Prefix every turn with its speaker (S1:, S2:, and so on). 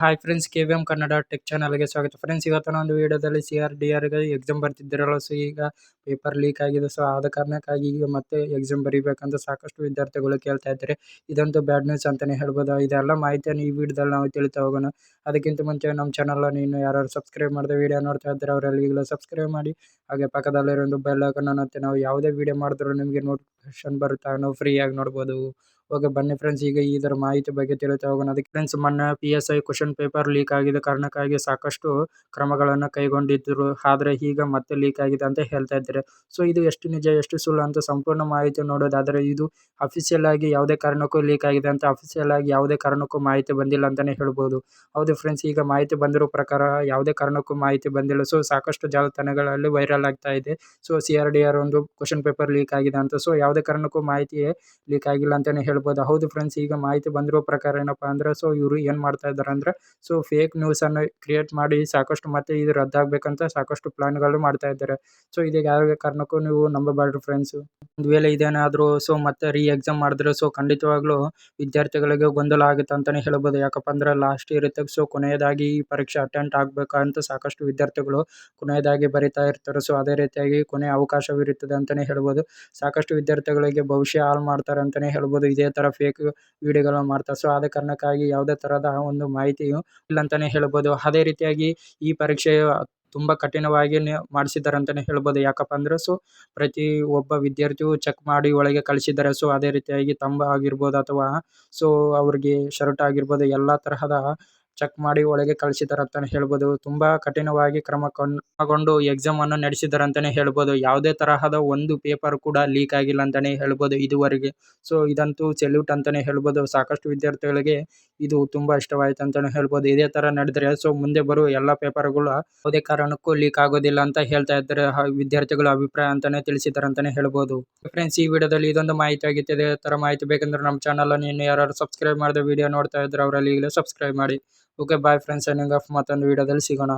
S1: Hi friends K V M Kannada tech ಚಾನಲ್ಗೆ ಸ್ವಾಗತ. Friends ಇವತ್ತಿನ ಒಂದು ವಿಡಿಯೋದಲ್ಲಿ ಸಿ ಆರ್ ಡಿ ಆರ್ಗೆ ಎಕ್ಸಾಮ್ ಬರ್ತಿದ್ದಿರಲ್ಲ ಸೊ ಈಗ ಪೇಪರ್ ಲೀಕ್ ಆಗಿದೆ. ಸೊ ಆದ ಕಾರಣಕ್ಕಾಗಿ ಈಗ ಮತ್ತೆ ಎಕ್ಸಾಮ್ ಬರೀಬೇಕಂತ ಸಾಕಷ್ಟು ವಿದ್ಯಾರ್ಥಿಗಳು ಕೇಳ್ತಾ ಇದ್ದಾರೆ. ಇದಂತೂ ಬ್ಯಾಡ್ ನ್ಯೂಸ್ ಅಂತಲೇ ಹೇಳ್ಬೋದು. ಇದೆಲ್ಲ ಮಾಹಿತಿಯನ್ನು ಈ ವಿಡಿಯೋದಲ್ಲಿ ನಾವು ತಿಳಿತಾ ಹೋಗೋಣ. ಅದಕ್ಕಿಂತ ಮುಂಚೆ ನಮ್ಮ ಚಾನಲನ್ನು ಇನ್ನು ಯಾರು ಸಬ್ಸ್ಕ್ರೈಬ್ ಮಾಡಿದ ವಿಡಿಯೋ ನೋಡ್ತಾ ಇದ್ದಾರೆ ಅವರೆಲ್ಲ ಸಬ್ಸ್ಕ್ರೈಬ್ ಮಾಡಿ. ಹಾಗೆ ಪಕ್ಕದಲ್ಲಿರೋ ಒಂದು ಬೆಲ್ ಐಕನ್ ನಾವು ಯಾವುದೇ ವಿಡಿಯೋ ಮಾಡಿದ್ರು ನಿಮಗೆ ನೋಟಿಫಿಕೇಶನ್ ಬರುತ್ತೆ ನಾವು ಫ್ರೀಯಾಗಿ ನೋಡ್ಬೋದು. ಓಕೆ, ಬನ್ನಿ ಫ್ರೆಂಡ್ಸ್ ಈಗ ಇದರ ಮಾಹಿತಿ ಬಗ್ಗೆ ತಿಳಿತಾ ಹೋಗೋಣ. ಅದಕ್ಕೆ ಫ್ರೆಂಡ್ಸ್ ಮೊನ್ನೆ P S I question paper leak ಆಗಿದ ಕಾರಣಕ್ಕಾಗಿ ಸಾಕಷ್ಟು ಕ್ರಮಗಳನ್ನು ಕೈಗೊಂಡಿದ್ದರು ಆದರೆ ಈಗ ಮತ್ತೆ ಲೀಕ್ ಆಗಿದೆ ಅಂತ ಹೇಳ್ತಾ ಇದ್ದಾರೆ. ಸೊ ಇದು ಎಷ್ಟು ನಿಜ, ಎಷ್ಟು ಸುಳ್ಳು ಅಂತ ಸಂಪೂರ್ಣ ಮಾಹಿತಿ ನೋಡೋದಾದರೆ ಇದು ಅಫಿಷಿಯಲ್ ಆಗಿ ಯಾವುದೇ ಕಾರಣಕ್ಕೂ ಲೀಕ್ ಆಗಿದೆ ಅಂತ ಅಫಿಷಿಯಲ್ ಆಗಿ ಯಾವುದೇ ಕಾರಣಕ್ಕೂ ಮಾಹಿತಿ ಬಂದಿಲ್ಲ ಅಂತಲೇ ಹೇಳ್ಬೋದು. ಹೌದು ಫ್ರೆಂಡ್ಸ್ ಈಗ ಮಾಹಿತಿ ಬಂದಿರೋ ಪ್ರಕಾರ ಯಾವುದೇ ಕಾರಣಕ್ಕೂ ಮಾಹಿತಿ ಬಂದಿಲ್ಲ. ಸೊ ಸಾಕಷ್ಟು ಜಾಲತಾಣಗಳಲ್ಲಿ ವೈರಲ್ ಆಗ್ತಾ ಇದೆ. So C R D R ಒಂದು ಕ್ವಶನ್ ಪೇಪರ್ ಲೀಕ್ ಆಗಿದೆ ಅಂತ. ಸೊ ಯಾವುದೇ ಕಾರಣಕ್ಕೂ ಮಾಹಿತಿ ಲೀಕ್ ಆಗಿಲ್ಲ ಅಂತಲೇ ಹೇಳ್ಬೋದು. ಹೌದು ಫ್ರೆಂಡ್ಸ್ ಈಗ ಮಾಹಿತಿ ಬಂದಿರೋ ಪ್ರಕಾರ ಏನಪ್ಪ ಅಂದ್ರೆ ಸೊ ಇವರು ಏನು ಮಾಡ್ತಾ ಇದ್ದಾರೆ ಅಂದ್ರೆ ಸೊ ಫೇಕ್ ನ್ಯೂಸನ್ನು ಕ್ರಿಯೇಟ್ ಮಾಡಿ ಸಾಕಷ್ಟು ಮತ್ತೆ ಇದು ರದ್ದಾಗಬೇಕಂತ ಸಾಕಷ್ಟು ಪ್ಲಾನ್ಗಳು ಮಾಡ್ತಾ ಇದ್ದಾರೆ. ಸೊ ಇದೀಗ ಯಾವ ಕಾರಣಕ್ಕೂ ನೀವು ನಂಬಬಾರ್ದು ಫ್ರೆಂಡ್ಸ್ ಒಂದು ವೇಳೆ ಇದೇನಾದರೂ ಸೊ ಮತ್ತೆ ರೀ ಎಕ್ಸಾಮ್ ಮಾಡಿದ್ರೆ ಸೊ ಖಂಡಿತವಾಗ್ಲೂ ವಿದ್ಯಾರ್ಥಿಗಳಿಗೆ ಗೊಂದಲ ಆಗುತ್ತೆ ಅಂತಲೇ ಹೇಳ್ಬೋದು. ಯಾಕಪ್ಪ ಅಂದ್ರೆ ಲಾಸ್ಟ್ ಇಯರ್ ಸೊ ಕೊನೆಯದಾಗಿ ಈ ಪರೀಕ್ಷೆ ಅಟೆಂಡ್ ಆಗಬೇಕಂತ ಸಾಕಷ್ಟು ವಿದ್ಯಾರ್ಥಿಗಳು ಕೊನೆಯದಾಗಿ ಬರಿತಾ ಇರ್ತಾರೆ. ಸೊ ಅದೇ ರೀತಿಯಾಗಿ ಕೊನೆ ಅವಕಾಶವಿರುತ್ತದೆ ಅಂತಲೇ ಹೇಳ್ಬೋದು. ಸಾಕಷ್ಟು ವಿದ್ಯಾರ್ಥಿಗಳಿಗೆ ಭವಿಷ್ಯ ಹಾಳು ಮಾಡ್ತಾರೆ ಅಂತಲೇ ಹೇಳ್ಬೋದು. ಇದೇ ಥರ ಫೇಕ್ ವಿಡಿಯೋಗಳನ್ನ ಮಾಡ್ತಾರೆ ಸೊ ಆದ ಕಾರಣಕ್ಕಾಗಿ ಯಾವುದೇ ಥರದ ಒಂದು ಮಾಹಿತಿಯು ಇಲ್ಲ ಅಂತಲೇ ಹೇಳ್ಬೋದು. ಅದೇ ರೀತಿಯಾಗಿ ಈ ಪರೀಕ್ಷೆಯು ತುಂಬ ಕಠಿಣವಾಗಿ ಮಾಡಿಸಿದ್ದಾರೆ ಅಂತಲೇ ಹೇಳ್ಬೋದು. ಯಾಕಪ್ಪ ಅಂದ್ರೆ ಸೊ ಪ್ರತಿ ಒಬ್ಬ ವಿದ್ಯಾರ್ಥಿಯು ಚೆಕ್ ಮಾಡಿ ಒಳಗೆ ಕಳಿಸಿದ್ದಾರೆ. ಸೊ ಅದೇ ರೀತಿಯಾಗಿ ತಂಬ ಆಗಿರ್ಬೋದು ಅಥವಾ ಸೊ ಅವ್ರಿಗೆ ಶರ್ಟ್ ಆಗಿರ್ಬೋದು, ಎಲ್ಲ ತರಹದ ಚೆಕ್ ಮಾಡಿ ಒಳಗೆ ಕಳಿಸಿದ್ದಾರೆ ಅಂತಾನೆ ಹೇಳ್ಬೋದು. ತುಂಬಾ ಕಠಿಣವಾಗಿ ಕ್ರಮ ಕೊಂಡು ಎಕ್ಸಾಮನ್ನು ನಡೆಸಿದ್ದಾರೆ ಅಂತಾನೆ ಹೇಳ್ಬೋದು. ಯಾವುದೇ ತರಹದ ಒಂದು ಪೇಪರ್ ಕೂಡ ಲೀಕ್ ಆಗಿಲ್ಲ ಅಂತಾನೆ ಹೇಳ್ಬೋದು ಇದುವರೆಗೆ. ಸೊ ಇದಂತೂ ಸೆಲ್ಯೂಟ್ ಅಂತಾನೆ ಹೇಳ್ಬೋದು. ಸಾಕಷ್ಟು ವಿದ್ಯಾರ್ಥಿಗಳಿಗೆ ಇದು ತುಂಬಾ ಇಷ್ಟವಾಯಿತು ಅಂತಾನೆ ಹೇಳ್ಬೋದು. ಇದೇ ತರ ನಡೆದ್ರೆ ಸೊ ಮುಂದೆ ಬರುವ ಎಲ್ಲ ಪೇಪರ್ಗಳು ಯಾವುದೇ ಕಾರಣಕ್ಕೂ ಲೀಕ್ ಆಗೋದಿಲ್ಲ ಅಂತ ಹೇಳ್ತಾ ಇದ್ದಾರೆ. ವಿದ್ಯಾರ್ಥಿಗಳ ಅಭಿಪ್ರಾಯ ಅಂತಾನೆ ತಿಳಿಸಿದ್ದಾರೆ ಅಂತಾನೆ ಹೇಳ್ಬೋದು. ಫ್ರೆಂಡ್ಸ್ ಈ ವಿಡಿಯೋದಲ್ಲಿ ಇದೊಂದು ಮಾಹಿತಿ ಆಗಿತ್ತು. ಇದೇ ತರ ಮಾಹಿತಿ ಬೇಕಂದ್ರೆ ನಮ್ಮ ಚಾನಲನ್ನು ಇನ್ನು ಯಾರು ಸಬ್ಸ್ಕ್ರೈಬ್ ಮಾಡಿದ ವಿಡಿಯೋ ನೋಡ್ತಾ ಇದ್ರೆ ಅವರಲ್ಲಿ ಈಗಲೇ ಸಬ್ಸ್ಕ್ರೈಬ್ ಮಾಡಿ. Okay bye friends signing off ಮತ್ತೊಂದು ವಿಡಿಯೋದಲ್ಲಿ ಸಿಗೋಣ.